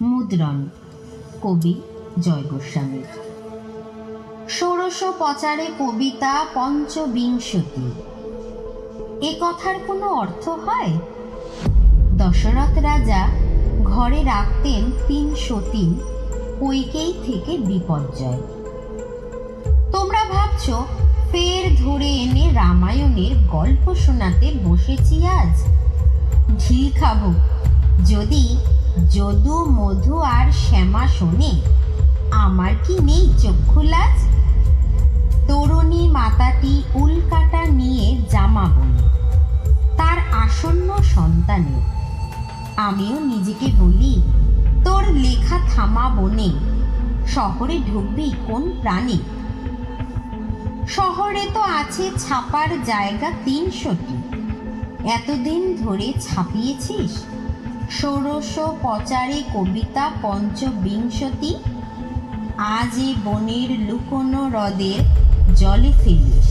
মুদ্রণ, কবি জয় গোস্বামী ষোড়শ পচারে কবিতা পঞ্চবিংশতি। এ কথার কোনো অর্থ হয়? দশরথ রাজা ঘরে রাখতেন তিন সতীন কৈকেই থেকে বিপর্যয়। তোমরা ভাবছ, ফের ধরে এনে রামায়ণের গল্প শোনাতে বসেছি আজ? ঢিল খাব যদি যদু, মধু আর শ্যামা শোনে, আমার কি নেই চক্ষু লাজ? তরুণী মাতাটি উল্কাটা নিয়ে জামা বনে তার আসন্ন সন্তানের আমিও নিজেকে বলি, তোর লেখা থামা বনে, শহরে ঢুকবি কোন প্রাণী? শহরে তো আছে ছাপার জায়গা তিনশোটি, এতদিন ধরে ছাপিয়েছিস? ষোড়শ পচারে কবিতা পঞ্চবিংশতি। আজ এ বনের লুকোনো হ্রদের জলে ফেলিস